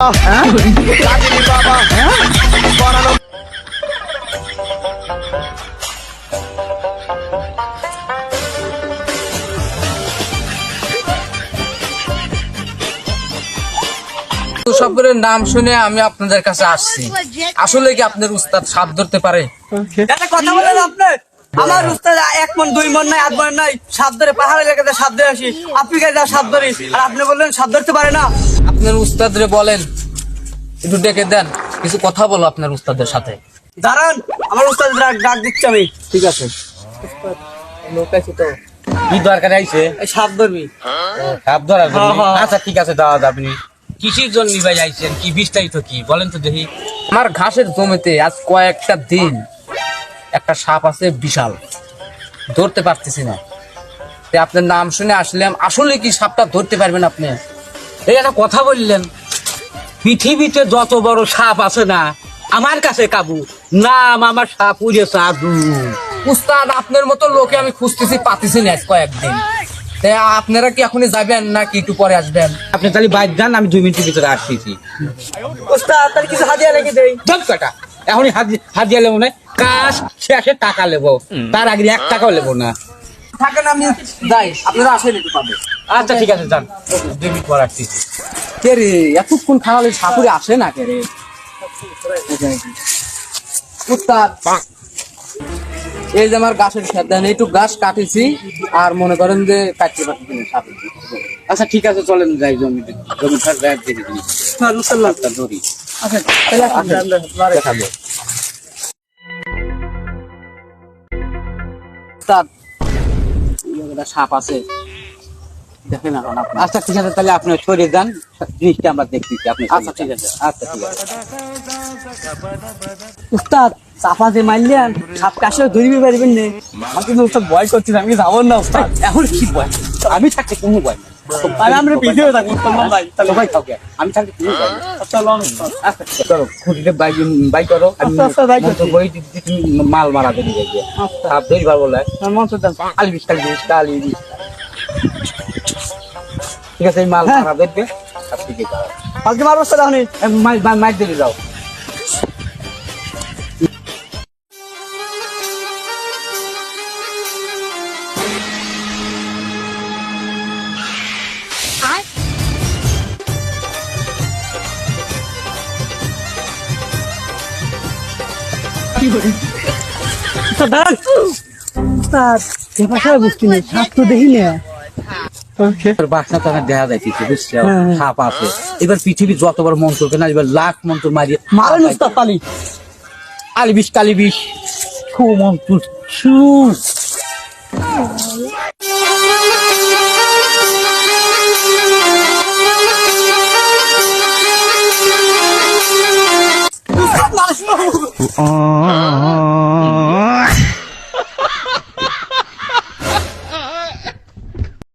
বাবা নাম শুনে আমি আপনাদের কাছে আসছি। আসলে কি আপনার উস্তাদ সাপ ধরতে পারে? কথা বলেন আপনি। আমার উস্তাদ এক মন দুই মন নাই আধ মন নাই। সাপ ধরে পাহাড় এলাকাতে সাপ ধরে আসি। আফ্রিকায় যা সাপ ধরি। আর আপনি বললেন সাপ ধরতে পারে না। আপনার উস্তাদ রে বলেন একটু ডেকে দেন। কিছু কথা বলো আপনার উস্তাদের সাথে। দাঁড়ান আমার উস্তাদ ডাক ডাক দিচ্ছি আমি। ঠিক আছে। লোক আছে তো। কি দরকার আইছে? সাপ ধরবি। সাপ ধরার জন্য হ্যাঁ, হ্যাঁ। আচ্ছা ঠিক আছে দাদা আপনি। কিসের জন্য ভাই আইছেন? কি বিস্তারিত কি? বলেন তো দেখি। আমার ঘাসের জমিতে আজ কয়েকটা দিন একটা সাপ আছে বিশাল। ধরতে পারতেছি না। তে আপনার নাম শুনে আসলাম আসলে কি সাপটা ধরতে পারবেন আপনি? এই একটা কথা বললেন পৃথিবীতে যত বড় সাপ আছে না আমার কাছে কাবু নাম আমার সাপ উড়ে সাধু। উস্তাদ আপনার মতো লোকে আমি খুঁজতেছি পাতিছি না কয়েকদিন। তে আপনারা কি এখনই যাবেন নাকি একটু পরে আসবেন? আপনি তাহলে বাইর যান আমি দুই মিনিটের ভিতরে আসতেছি। উস্তাদ তাহলে কিছু হাদিয়া লেগে দেই? দশ টাকা এখনই দিয়ে লেবো না। কাজ শেষে টাকা লেবো। তার আগে এক টাকাও লেবো না। থাকেন আমি যাই আপনারা আসেন একটু পাবে। আচ্ছা ঠিক আছে যান। পর কে রে এতক্ষণ খাওয়ালে সাপুরে আসে না কে রে? এই যে আমার গাছের একটু গাছ কাটিছি আর মনে করেন যে কাটতে পারতেছি না আচ্ছা ঠিক আছে চলেন যাই জমি জমি দিই আচ্ছা জায়গাটা সাপ আছে। দেখেন এখন আপনি আচ্ছা ঠিক আছে তাহলে আপনি সরে যান। জিনিসটা আমরা দেখতেছি আপনি আচ্ছা, ঠিক আছে। আচ্ছা ঠিক আছে। উস্তাদ চাপা যে মারলেন সাপ কাছে ধরবি পারবেন না। আমি কিন্তু উস্তাদ ভয় করছিস আমি যাব না উস্তাদ? এখন কি ভয়? আমি থাকতে কোনো ভয় না আর আমরা ভিডিও থাকব তোমার ভাই। তাহলে ভাই থাকবে। আমি থাকতে কোনো ভয় না চলো আচ্ছা চলো খুঁটিতে বাইক বাইক করো। আচ্ছা, আচ্ছা, বাইক। বই তুমি মাল মারা দেবে দেখবে। সাপ ধরি পারব না মন্ত্র দেন আলি বিশ কালি বিশ কালি বিশ। ঠিক আছে মাল হ্যাঁ। মারা দেখবে সব ঠিক আছে আজকে মারবো এখন মাইক দিয়ে যাও। এবার পৃথিবী যত বড় মন্ত্র কেনা এবার লাখ মন্ত্র মারিয়ে মারেন উস্তাদ পালি। আলি বিশ কালি বিশ ছু মন্ত্র ছু